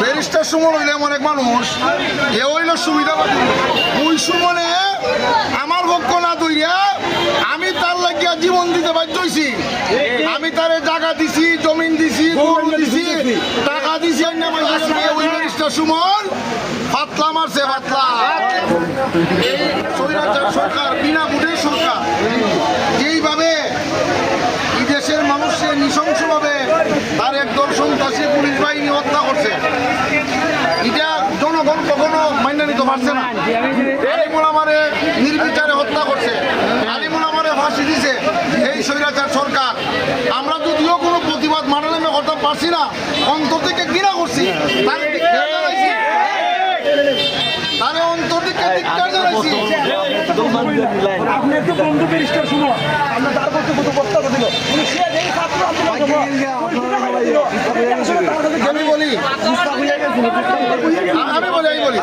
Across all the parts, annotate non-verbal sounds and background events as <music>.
Barrister Suman হইলে এমন এক মানুষ এ হইল সুবিধাবাদী ওই সুমনে আমার পক্ষ না দইয়া আমি তার লাগিয়া জীবন দিতে বাধ্য হইছি। আমি তারে জায়গা দিছি জমিন দিছি গরু দিছি টাকা দিছি। ওই ব্যারিস্টার সুমন পাতলা মারছে পাতলা। এই সরকার বিনা ভোটের সরকার যেইভাবে এই দেশের মানুষকে নৃশংসভাবে তার একদল সন্ত্রাসী পুলিশ বাহিনী হত্যা করছে এটা জনগণ কখনো মাইনে নিতে পারছে না। আলিমুল আমারে নির্বিচারে হত্যা করছে। আলিমুল আমারে ফাঁসি দিছে এই স্বৈরাচার সরকার। আমরা যদিও কোনো প্রতিবাদ মানে নামে করতে পারছি না, অন্তর থেকে ঘৃণা করছি। আপনি একটু বন্ধু ব্যারিস্টার শুনো। আমরা তার কত বক্তব্য দিল। উনি সে ছাত্র আন্দোলন আমি বলি আমি বলি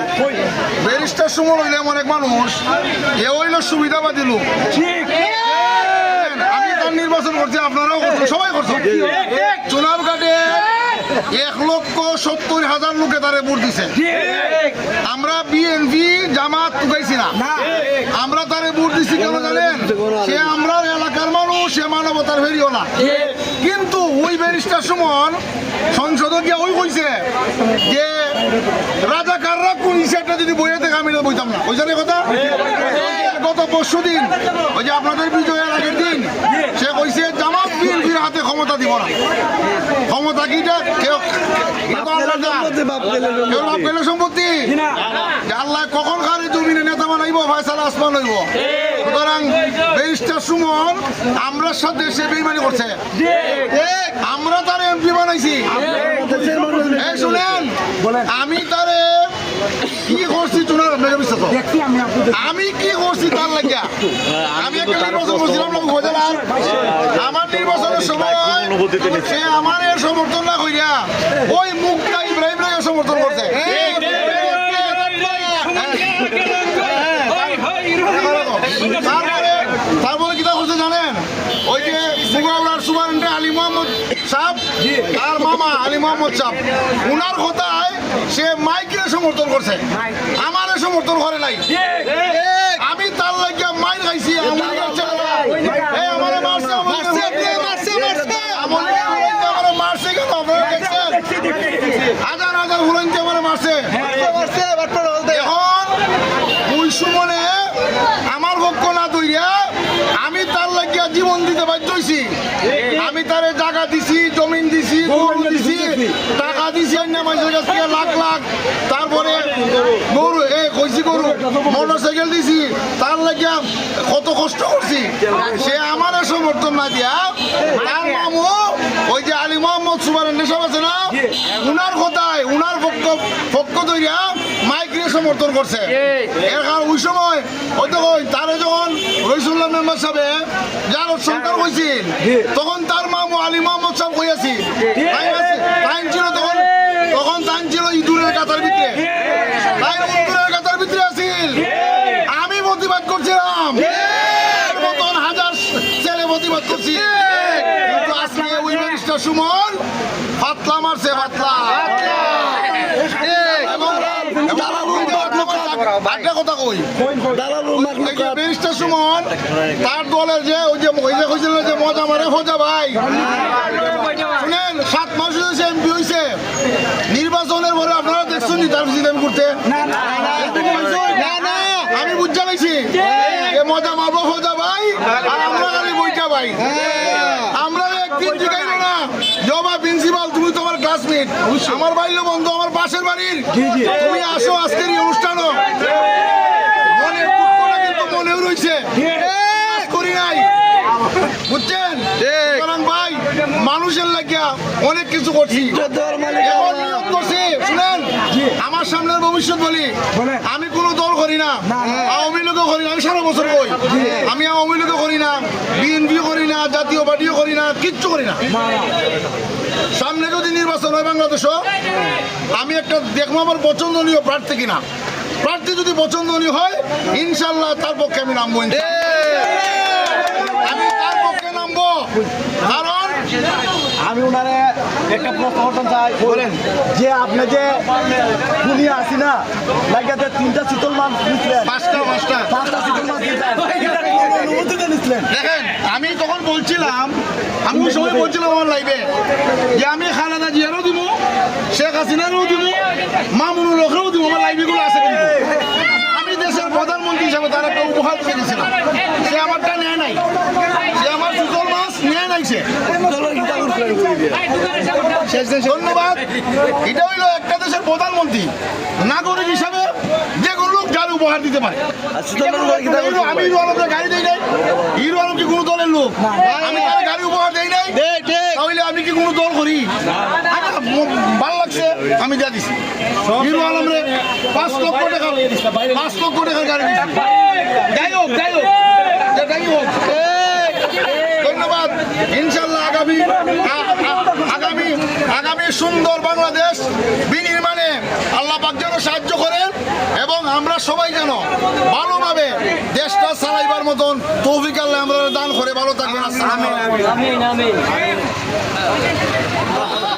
ব্যারিস্টার সুমন এক মানুষ এ হইল আমি তার নির্বাচন করছি আপনারাও করছেন সবাই করছেন ঘাটে এক লক্ষ সত্তর হাজার লোকে তারে ভোট দিছে আমরা বিএনপি জামাত না আমরা তারে ভোট দিছি কেন জানেন সে আমরা সে মানবতার ফেরিও না। কিন্তু ওই ব্যারিস্টার সুমন সংসদ গিয়ে ওই কইছে যে রাজাকাররা কোন হিসেবটা যদি বইয়ে থেকে আমি বইতাম না। ওই জানে কথা? গত পরশু দিন ওই যে আপনাদের বিজয়ের আগের দিন সে কইছে জামাত বিএনপির হাতে ক্ষমতা দিব না। ক্ষমতা কিটা কেউ। কেউ বাপ গেলে সম্পত্তি আল্লাহ কখন খারে জমিনে নেতা বানাইব ফয়সালা আসমান হইব? সুতরাং সুমন আমরা সাথে সে বেইমানি করছে। আমরা তার এমপি বানাইছি। শুনেন আমি তারে কি করছি বিশ্বাস আমি কি করছি তার লাগিয়া? আমি একটা নির্বাচন করছিলাম নির্বাচনের সময় সে আমার সমর্থন না কইরা ওই মুক্তা ইব্রাহিম রায় সমর্থন করছে। তারপরে কিতা করছে জানেন? ওই যে মুগাউড়ার সুপারেন্টে আলী মোহাম্মদ সাহ তার মামা আলী মোহাম্মদ সাহ উনার কথায় সে মাইকের সমর্থন করছে। আমারে সমর্থন করে নাই আমি তার লাগিয়া মাইর খাইছি আমার ছেলেরা এই আমারে মারছে আমারে মারছে মারছে আমারে আমারে মারছে কেন আপনারা দেখছেন হাজার হাজার হুলঙ্কি আমারে মারছে এখন ওই সুমনে আমার পক্ষ না দইয়া আমি তার লাগিয়া জীবন দিতে বাধ্য হইছি আমি তারে জায়গা দিছি জমিন দিছি গরু দিছি টাকা দিছি অন্য মানুষের কাছ থেকে লাখ লাখ। তারপরে গরু কইছি গরু মোটর সাইকেল দিছি, তার লাগিয়া কত কষ্ট করছি। সে আমার সমর্থন না দিয়া, তার মামু, ওই যে আলী মোহাম্মদ সুবারের নেশাব আছে না, উনার কথায়, উনার পক্ষ পক্ষ দইয়া মাইক্রে সমর্থন করছে। এর কারণ ওই সময়, ওই তো যখন তখন তার ছিল তখন তখন কাতার ভিতরে। সুমন পাতলা মারছে পাতলা। একটা কথা কই? ব্যারিস্টার সুমন তার দলের যে ওই যে ওই যে যে মজা মারে ফজা ভাই। শুনেন সাত মাস হয়েছে এমপি হয়েছে নির্বাচনের পরে আপনারা দেখছেন নি তার সিস্টেম করতে আমি বুঝতে পারছি। মজা মারবো ফজা ভাই আর আমরা খালি বইটা ভাই। আমরা একদিন না। জবা প্রিন্সিপাল তুমি তোমার ক্লাসমেট আমার বাড়ির বন্ধু আমার পাশের বাড়ির। তুমি আসো আজকের এই অনুষ্ঠানও। মনের দুঃখটা কিন্তু মনেও রয়েছে করি নাই। বুঝছেন? ভাই মানুষের লাগিয়া অনেক কিছু করছি। শুনে করছি আমার সামনের ভবিষ্যৎ বলি। আমি কোনো দল করি না। আওয়ামী লীগও করি না আমি সারা বছর কই। আমি আওয়ামী লীগও করি না বিএনপি করি না জাতীয় পার্টিও করি না কিচ্ছু করি না। সামনে যদি নির্বাচন হয় বাংলাদেশও আমি একটা দেখব আমার পছন্দনীয় প্রার্থী কিনা। প্রার্থী যদি পছন্দনীয় হয় ইনশাল্লাহ তার পক্ষে আমি নামবো আমি তার পক্ষে নামবো। কারণ আমি ওনারে একটা প্রশ্ন করতে চাই বলেন যে আপনি যে খুনি আছি না লাগাতে তিনটা শীতল মাছ নিচ্ছিলেন পাঁচটা পাঁচটা। পাঁচটা শীতল মাছ <laughs> অনুমতিতে নিচ্ছিলেন দেখেন আমি তখন বলছিলাম আমি ওই সময় বলছিলাম আমার লাইভে যে আমি খালেদা জিয়ারও দিব শেখ হাসিনারও দিব মামুনুল হকেও দিব আমার লাইভেগুলো আছে কিন্তু। আমি দেশের প্রধানমন্ত্রী হিসাবে তার একটা উপহার দিয়ে দিয়েছিলাম। সে আমারটা নেয় নাই। সে আমার সুতল মাছ নেয় নাই সে। ধন্যবাদ। এটা হইল একটা দেশের প্রধানমন্ত্রী নাগরিক হিসাবে যে কোনো লোক যার উপহার দিতে পারে। হিরো- আমি আলমকে গাড়ি দেই নাই। হিরো আলম কি কোনো দলের লোক? আমি তার গাড়ি উপহার দেই নাই। তাহলে আমি কি কোনো দল করি? ভালো লাগছে আমি দিয়া দিছি। হিরো আলম রে পাঁচ লক্ষ টাকা পাঁচ লক্ষ টাকার গাড়ি দিছি। যাই হোক যাই হোক। যেটাই হোক। ধন্যবাদ। ইনশাল্লাহ আগামী আগামী সুন্দর বাংলাদেশ বিনির্মাণে আল্লাহ পাক যেন সাহায্য করেন এবং আমরা সবাই যেন ভালোভাবে দেশটা চালাইবার মতন তৌফিক আল্লাহ আমরা দান করে। ভালো থাকবেন। আসসালামু